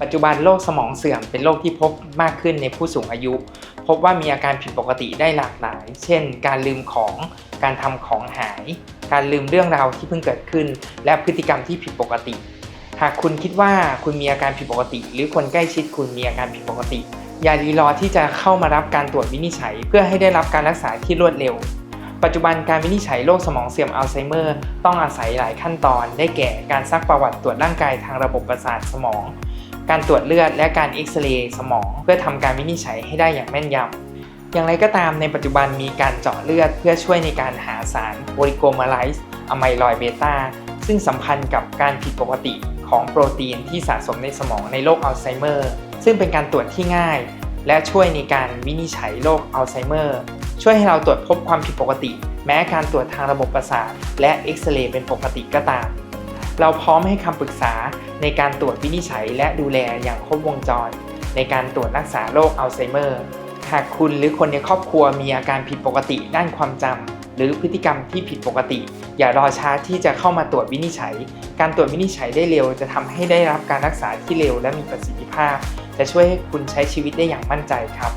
ปัจจุบันโรคสมองเสื่อมเป็นโรคที่พบมากขึ้นในผู้สูงอายุ พบว่ามีอาการผิดปกติได้หลากหลาย เช่น การลืมของ การทำของหาย การลืมเรื่องราวที่เพิ่งเกิดขึ้น และพฤติกรรมที่ผิดปกติ หากคุณคิดว่าคุณมีอาการผิดปกติ หรือคนใกล้ชิดคุณมีอาการผิดปกติ อย่ารีรอที่จะเข้ามารับการตรวจวินิจฉัย เพื่อให้ได้รับการรักษาที่รวดเร็ว ปัจจุบันการวินิจฉัยโรคสมองเสื่อมอัลไซเมอร์ ต้องอาศัยหลายขั้นตอน ได้แก่การซักประวัติตรวจร่างกายทางระบบประสาทสมอง การตรวจเลือดและการเอ็กซเรย์สมอง เพื่อทำการวินิจฉัยให้ได้อย่างแม่นยำอย่างไรก็ตามในปัจจุบันมีการเจาะเลือด เพื่อช่วยในการหาสารโอลิโกมาไลซ์อะไมลอยเบต้าซึ่งสัมพันธ์กับการผิดปกติของโปรตีนที่สะสมในสมองในโรคอัลไซเมอร์ ซึ่งเป็นการตรวจที่ง่าย และช่วยในการวินิจฉัยโรคอัลไซเมอร์ ช่วยให้เราตรวจพบความผิดปกติ แม้การตรวจทางระบบประสาทและเอ็กซเรย์เป็นปกติก็ตาม เราพร้อมให้คำปรึกษาในการตรวจวินิจฉัยและดูแลอย่างครบวงจร ในการตรวจรักษาโรคอัลไซเมอร์หากคุณหรือคนในครอบครัวมีอาการผิดปกติด้านความจำหรือพฤติกรรมที่ผิดปกติ อย่ารอช้าที่จะเข้ามาตรวจวินิจฉัย การตรวจวินิจฉัยได้เร็ว จะทำให้ได้รับการรักษาที่เร็วและมีประสิทธิภาพ จะช่วยให้คุณใช้ชีวิตได้อย่างมั่นใจครับ